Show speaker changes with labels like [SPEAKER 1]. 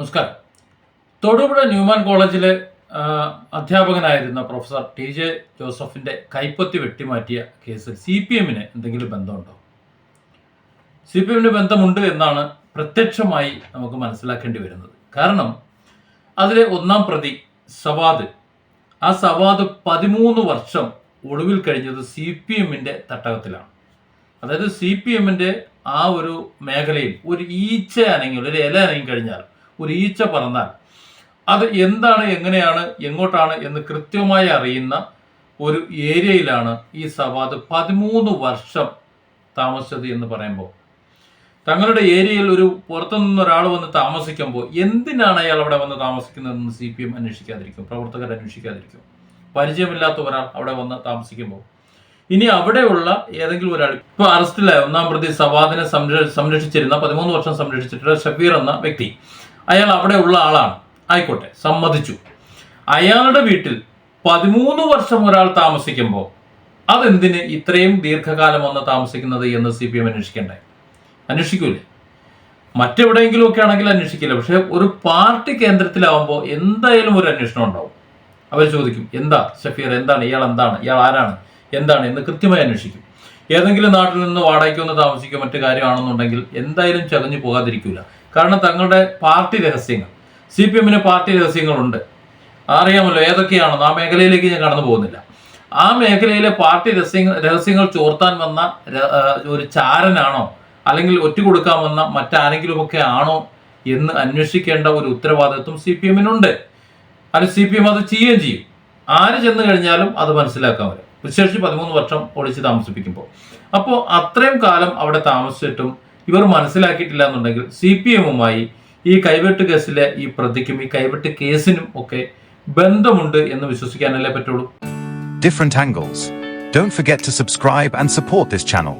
[SPEAKER 1] നമസ്കാരം. തൊടുപുഴ ന്യൂമാൻ കോളേജിലെ അധ്യാപകനായിരുന്ന professor T J ജോസഫിന്റെ കൈപ്പത്തി വെട്ടിമാറ്റിയ കേസിൽ സി പി എമ്മിന് എന്തെങ്കിലും ബന്ധമുണ്ടോ? സി പി എമ്മിന് ബന്ധമുണ്ട് എന്നാണ് പ്രത്യക്ഷമായി നമുക്ക് മനസ്സിലാക്കേണ്ടി വരുന്നത്. കാരണം അതിലെ ഒന്നാം പ്രതി സവാദ് ആ സവാദ് പതിമൂന്ന് വർഷം ഒടുവിൽ കഴിഞ്ഞത് സി പി എമ്മിന്റെ തട്ടകത്തിലാണ്. അതായത് സി പി എമ്മിന്റെ ആ ഒരു മേഖലയിൽ ഒരു ഈച്ച അനങ്ങി ഒരു ഇല അനങ്ങി കഴിഞ്ഞാൽ ഒരു ഈച്ച പറന്നാൽ അത് എന്താണ് എങ്ങനെയാണ് എങ്ങോട്ടാണ് എന്ന് കൃത്യമായി അറിയുന്ന ഒരു ഏരിയയിലാണ് ഈ സവാദ് പതിമൂന്ന് വർഷം താമസിച്ചത് എന്ന് പറയുമ്പോൾ. തങ്ങളുടെ ഏരിയയിൽ ഒരു പുറത്തുനിന്ന് ഒരാൾ വന്ന് താമസിക്കുമ്പോൾ എന്തിനാണ് അയാൾ അവിടെ വന്ന് താമസിക്കുന്നതെന്ന് സി പി എം അന്വേഷിക്കാതിരിക്കും പ്രവർത്തകർ അന്വേഷിക്കാതിരിക്കും? പരിചയമില്ലാത്ത ഒരാൾ അവിടെ വന്ന് താമസിക്കുമ്പോൾ. ഇനി അവിടെയുള്ള ഏതെങ്കിലും ഒരാൾ ഇപ്പൊ അറസ്റ്റിലായ ഒന്നാം പ്രതി സവാദിനെ സംര സംരക്ഷിച്ചിരുന്ന പതിമൂന്ന് വർഷം സംരക്ഷിച്ചിട്ടുള്ള ഷഫീർ എന്ന വ്യക്തി. അയാൾ ഉള്ള ആളാണ്. ആയിക്കോട്ടെ സമ്മതിച്ചു. അയാളുടെ വീട്ടിൽ പതിമൂന്ന് വർഷം ഒരാൾ താമസിക്കുമ്പോൾ അതെന്തിന് ഇത്രയും ദീർഘകാലം വന്ന് താമസിക്കുന്നത് എന്ന് സി പി എം അന്വേഷിക്കണ്ടേ? അന്വേഷിക്കൂലേ? മറ്റെവിടെയെങ്കിലും ഒക്കെ ആണെങ്കിൽ അന്വേഷിക്കില്ല. പക്ഷെ ഒരു പാർട്ടി കേന്ദ്രത്തിലാവുമ്പോൾ എന്തായാലും ഒരു അന്വേഷണം ഉണ്ടാവും. അവർ ചോദിക്കും എന്താ ഷഫീർ എന്താണ്? ഇയാൾ എന്താണ്? ഇയാൾ ആരാണ്? എന്താണ്? എന്ന് കൃത്യമായി അന്വേഷിക്കും. ഏതെങ്കിലും നാട്ടിൽ നിന്ന് വാടകയ്ക്ക് വന്ന് താമസിക്കുക മറ്റു കാര്യമാണെന്നുണ്ടെങ്കിൽ എന്തായാലും ചകഞ്ഞു പോകാതിരിക്കില്ല കാരണം തങ്ങളുടെ പാർട്ടി രഹസ്യങ്ങൾ. സി പി എമ്മിന് പാർട്ടി രഹസ്യങ്ങളുണ്ട്. അറിയാമല്ലോ ഏതൊക്കെയാണെന്ന് ആ മേഖലയിലേക്ക് ഞാൻ കടന്നു പോകുന്നില്ല. ആ മേഖലയിലെ പാർട്ടി രഹസ്യങ്ങൾ രഹസ്യങ്ങൾ ചോർത്താൻ വന്ന ഒരു ചാരനാണോ? അല്ലെങ്കിൽ ഒറ്റ കൊടുക്കാൻ വന്ന മറ്റാരെങ്കിലുമൊക്കെ ആണോ എന്ന് അന്വേഷിക്കേണ്ട ഒരു ഉത്തരവാദിത്വം സി പി എമ്മിനുണ്ട്. അത് സി പി എം അത് ചെയ്യുകയും ചെയ്യും. ആര് ചെന്ന് കഴിഞ്ഞാലും അത് മനസ്സിലാക്കാൻ വരും വിശേഷിച്ച് പതിമൂന്ന് വർഷം ഒളിച്ച് താമസിപ്പിക്കുമ്പോൾ. അപ്പോൾ അത്രയും കാലം അവിടെ താമസിച്ചിട്ടും ഇവർ മനസ്സിലാക്കിയിട്ടില്ല എന്നുണ്ടെങ്കിൽ സി പി എമ്മുമായി ഈ കൈവെട്ട് കേസിലെ ഈ പ്രതിക്കും ഈ കൈവെട്ട് കേസിനും ഒക്കെ ബന്ധമുണ്ട് എന്ന് വിശ്വസിക്കാനല്ലേ പറ്റുള്ളൂ
[SPEAKER 2] different angles don't forget to subscribe and support this channel.